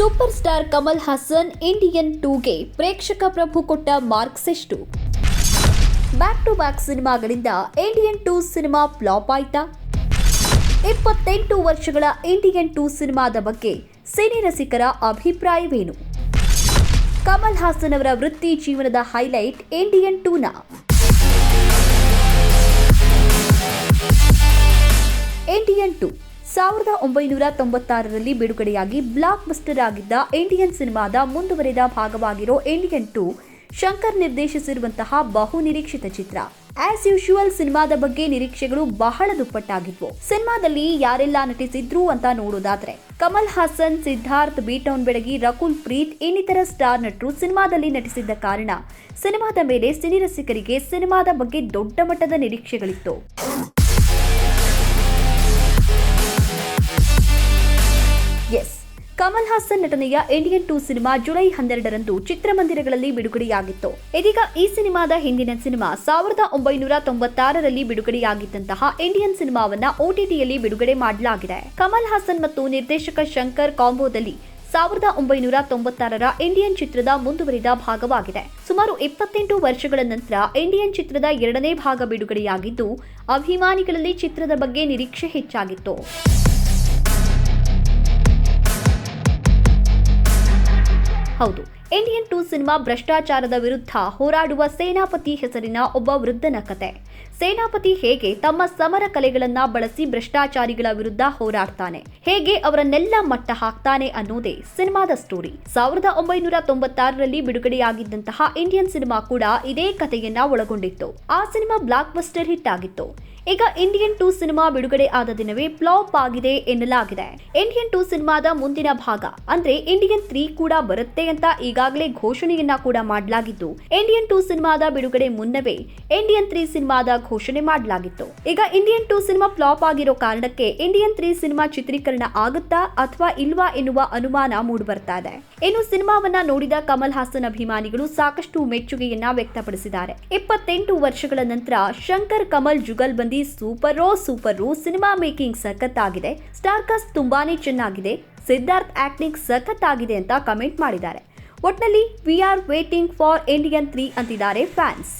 Super star Kamal Haasan Indian ಟೂಗೆ ಪ್ರೇಕ್ಷಕ ಪ್ರಭು ಕೊಟ್ಟ ಮಾರ್ಕ್ಸ್ ಎಷ್ಟು? ಬ್ಯಾಕ್ ಟು ಬ್ಯಾಕ್ ಸಿನಿಮಾಗಳಿಂದ ಇಂಡಿಯನ್ ಟೂ ಸಿನಿಮಾ ಫ್ಲಾಪ್ ಆಯ್ತಾ? ಇಪ್ಪತ್ತೆಂಟು ವರ್ಷಗಳ ಇಂಡಿಯನ್ ಟೂ ಸಿನಿಮಾದ ಬಗ್ಗೆ ಸಿನಿ ರಸಿಕರ ಅಭಿಪ್ರಾಯವೇನು? ಕಮಲ್ ಹಾಸನ್ ಅವರ ವೃತ್ತಿ ಜೀವನದ ಹೈಲೈಟ್ ಇಂಡಿಯನ್ ಟೂನ? ಇಂಡಿಯನ್ ಟೂ ಸಾವಿರದ ಒಂಬೈನೂರ ತೊಂಬತ್ತಾರರಲ್ಲಿ ಬಿಡುಗಡೆಯಾಗಿ ಬ್ಲಾಕ್ ಬಸ್ಟರ್ ಆಗಿದ್ದ ಇಂಡಿಯನ್ ಸಿನಿಮಾದ ಮುಂದುವರೆದ ಭಾಗವಾಗಿರೋ ಇಂಡಿಯನ್ ಟು ಶಂಕರ್ ನಿರ್ದೇಶಿಸಿರುವಂತಹ ಬಹು ನಿರೀಕ್ಷಿತ ಚಿತ್ರ. ಆಸ್ ಯೂಶುವಲ್ ಸಿನಿಮಾದ ಬಗ್ಗೆ ನಿರೀಕ್ಷೆಗಳು ಬಹಳ ದುಪ್ಪಟ್ಟಾಗಿದ್ವು. ಸಿನಿಮಾದಲ್ಲಿ ಯಾರೆಲ್ಲ ನಟಿಸಿದ್ರು ಅಂತ ನೋಡೋದಾದ್ರೆ, ಕಮಲ್ ಹಾಸನ್, ಸಿದ್ಧಾರ್ಥ್, ಬೀಟೌನ್ ಬೆಡಗಿ, ರಕುಲ್ ಪ್ರೀತ್, ಇನ್ನಿತರ ಸ್ಟಾರ್ ನಟರು ಸಿನಿಮಾದಲ್ಲಿ ನಟಿಸಿದ್ದ ಕಾರಣ ಸಿನಿಮಾದ ಮೇಲೆ ಸಿನಿರಸಿಕರಿಗೆ ಸಿನಿಮಾದ ಬಗ್ಗೆ ದೊಡ್ಡ ಮಟ್ಟದ ನಿರೀಕ್ಷೆಗಳಿತ್ತು. ಕಮಲ್ ಹಾಸನ್ ನಟನೆಯ ಇಂಡಿಯನ್ ಟೂ ಸಿನಿಮಾ ಜುಲೈ ಹನ್ನೆರಡರಂದು ಚಿತ್ರಮಂದಿರಗಳಲ್ಲಿ ಬಿಡುಗಡೆಯಾಗಿತ್ತು. ಇದೀಗ ಈ ಸಿನಿಮಾದ ಹಿಂದಿನ ಸಿನಿಮಾ ಸಾವಿರದ ಒಂಬೈನೂರ ತೊಂಬತ್ತಾರರಲ್ಲಿ ಬಿಡುಗಡೆಯಾಗಿದ್ದಂತಹ ಇಂಡಿಯನ್ ಸಿನಿಮಾವನ್ನ ಓಟಿಟಿಯಲ್ಲಿ ಬಿಡುಗಡೆ ಮಾಡಲಾಗಿದೆ. ಕಮಲ್ ಹಾಸನ್ ಮತ್ತು ನಿರ್ದೇಶಕ ಶಂಕರ್ ಕಾಂಬೋದಲ್ಲಿ ಸಾವಿರದ ಒಂಬೈನೂರ ತೊಂಬತ್ತಾರರ ಇಂಡಿಯನ್ ಚಿತ್ರದ ಮುಂದುವರಿದ ಭಾಗವಾಗಿದೆ. ಸುಮಾರು ಇಪ್ಪತ್ತೆಂಟು ವರ್ಷಗಳ ನಂತರ ಇಂಡಿಯನ್ ಚಿತ್ರದ ಎರಡನೇ ಭಾಗ ಬಿಡುಗಡೆಯಾಗಿದ್ದು, ಅಭಿಮಾನಿಗಳಲ್ಲಿ ಚಿತ್ರದ ಬಗ್ಗೆ ನಿರೀಕ್ಷೆ ಹೆಚ್ಚಾಗಿತ್ತು. ಹೌದು. ಇಂಡಿಯನ್ ಟೂ ಸಿನಿಮಾ ಭ್ರಷ್ಟಾಚಾರದ ವಿರುದ್ಧ ಹೋರಾಡುವ ಸೇನಾಪತಿ ಹೆಸರಿನ ಒಬ್ಬ ವೃದ್ಧನ ಕತೆ. ಸೇನಾಪತಿ ಹೇಗೆ ತಮ್ಮ ಸಮರ ಕಲೆಗಳನ್ನ ಬಳಸಿ ಭ್ರಷ್ಟಾಚಾರಿಗಳ ವಿರುದ್ಧ ಹೋರಾಡ್ತಾನೆ? ಹೇಗೆ ಅವರನ್ನೆಲ್ಲ ಮಟ್ಟ ಹಾಕ್ತಾನೆ ಅನ್ನೋದೇ ಸಿನಿಮಾದ ಸ್ಟೋರಿ ಸಾವಿರದ ಒಂಬೈನೂರ ತೊಂಬತ್ತಾರರಲ್ಲಿ ಬಿಡುಗಡೆಯಾಗಿದ್ದಂತಹ ಇಂಡಿಯನ್ ಸಿನಿಮಾ ಕೂಡ ಇದೇ ಕಥೆಯನ್ನ ಒಳಗೊಂಡಿತ್ತು. ಆ ಸಿನಿಮಾ ಬ್ಲಾಕ್ ಬಸ್ಟರ್ ಹಿಟ್ ಆಗಿತ್ತು. ಈಗ ಇಂಡಿಯನ್ ಟೂ ಸಿನಿಮಾ ಬಿಡುಗಡೆ ಆದ ದಿನವೇ ಫ್ಲಾಪ್ ಆಗಿದೆ ಎನ್ನಲಾಗಿದೆ. ಇಂಡಿಯನ್ ಟೂ ಸಿನಿಮಾದ ಮುಂದಿನ ಭಾಗ, ಅಂದ್ರೆ ಇಂಡಿಯನ್ ತ್ರೀ ಕೂಡ ಬರುತ್ತೆ ಅಂತ ಈಗಾಗಲೇ ಘೋಷಣೆಯನ್ನ ಕೂಡ ಮಾಡಲಾಗಿದ್ದು ಇಂಡಿಯನ್ ಟೂ ಸಿನಿಮಾದ ಬಿಡುಗಡೆ ಮುನ್ನವೇ ಇಂಡಿಯನ್ ತ್ರೀ ಸಿನಿಮಾದ ಘೋಷಣೆ ಮಾಡಲಾಗಿತ್ತು. ಈಗ ಇಂಡಿಯನ್ ಟೂ ಸಿನಿಮಾ ಫ್ಲಾಪ್ ಆಗಿರೋ ಕಾರಣಕ್ಕೆ ಇಂಡಿಯನ್ ತ್ರೀ ಸಿನಿಮಾ ಚಿತ್ರೀಕರಣ ಆಗುತ್ತಾ ಅಥವಾ ಇಲ್ವಾ ಎನ್ನುವ ಅನುಮಾನ ಮೂಡಿಬರ್ತಾ ಇದೆ. ಇನ್ನು ಸಿನಿಮಾವನ್ನ ನೋಡಿದ ಕಮಲ್ ಹಾಸನ್ ಅಭಿಮಾನಿಗಳು ಸಾಕಷ್ಟು ಮೆಚ್ಚುಗೆಯನ್ನ ವ್ಯಕ್ತಪಡಿಸಿದ್ದಾರೆ. ಇಪ್ಪತ್ತೆಂಟು ವರ್ಷಗಳ ನಂತರ ಶಂಕರ್ ಕಮಲ್ ಜುಗಲ್ಬಂದಿ ಸೂಪರ್ ಸೂಪರ್ ಸಿನಿಮಾ ಮೇಕಿಂಗ್ ಸಖತ್ತಾಗಿದೆ. ಸ್ಟಾರ್ ಕಾಸ್ಟ್ ತುಂಬಾನೇ ಚೆನ್ನಾಗಿದೆ. ಸಿದ್ಧಾರ್ಥ್ ಆಕ್ಟಿಂಗ್ ಸಖತ್ತಾಗಿದೆ ಅಂತ ಕಮೆಂಟ್ ಮಾಡಿದ್ದಾರೆ. ಒಟ್ನಲ್ಲಿ we are waiting for Indian three ಅಂತಿದ್ದಾರೆ ಫ್ಯಾನ್ಸ್